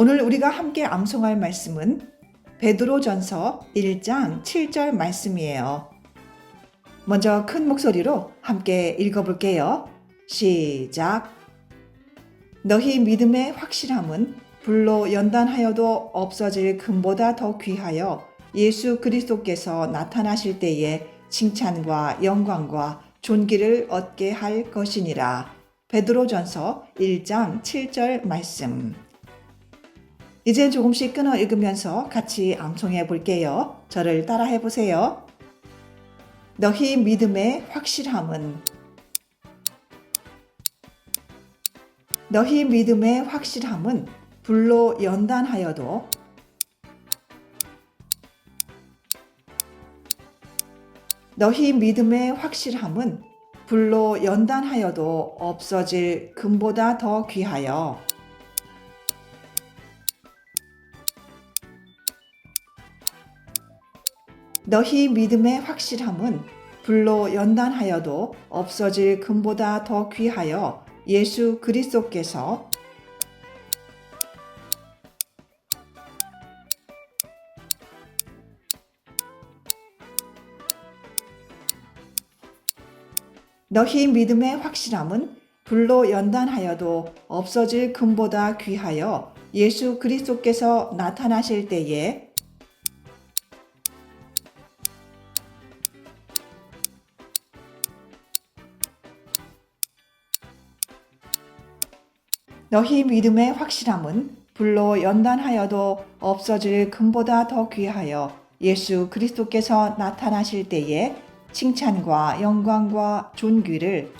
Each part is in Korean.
오늘 우리가 함께 암송할 말씀은 베드로전서 1장 7절 말씀이에요. 먼저 큰 목소리로 함께 읽어볼게요. 시작. 너희 믿음의 확실함은 불로 연단하여도 없어질 금보다 더 귀하여 예수 그리스도께서 나타나실 때에 칭찬과 영광과 존귀를 얻게 할 것이니라. 베드로전서 1장 7절 말씀. 이제 조금씩 끊어 읽으면서 같이 암송해 볼게요. 저를 따라해 보세요. 너희 믿음의 확실함은 너희 믿음의 확실함은 불로 연단하여도 너희 믿음의 확실함은 불로 연단하여도 없어질 금보다 더 귀하여 너희 믿음의 확실함은 불로 연단하여도 없어질 금보다 더 귀하여 예수 그리스도께서 너희 믿음의 확실함은 불로 연단하여도 없어질 금보다 귀하여 예수 그리스도께서 나타나실 때에 너희 믿음의 확실함은 불로 연단하여도 없어질 금보다 더 귀하여 예수 그리스도께서 나타나실 때에 칭찬과 영광과 존귀를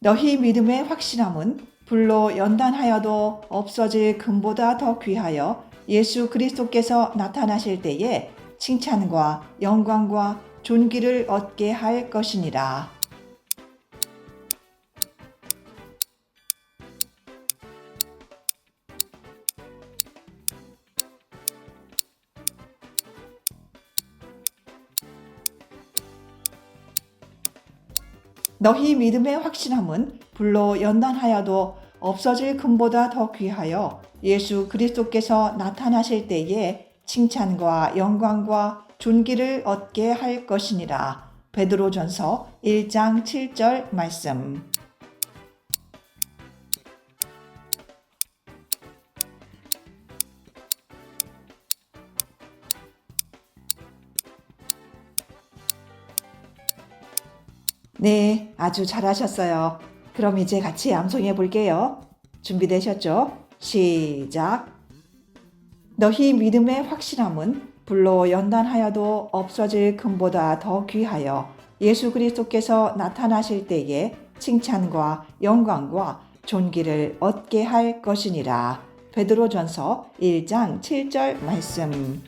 너희 믿음의 확실함은 불로 연단하여도 없어질 금보다 더 귀하여 예수 그리스도께서 나타나실 때에 칭찬과 영광과 존귀를 얻게 할 것이니라. 너희 믿음의 확신함은 불로 연단하여도 없어질 금보다 더 귀하여 예수 그리스도께서 나타나실 때에 칭찬과 영광과 존귀를 얻게 할 것이니라. 베드로전서 1장 7절 말씀. 네, 아주 잘하셨어요. 그럼 이제 같이 암송해 볼게요. 준비되셨죠? 시작. 너희 믿음의 확실함은 불로 연단하여도 없어질 금보다 더 귀하여 예수 그리스도께서 나타나실 때에 칭찬과 영광과 존귀를 얻게 할 것이니라. 베드로전서 1장 7절 말씀.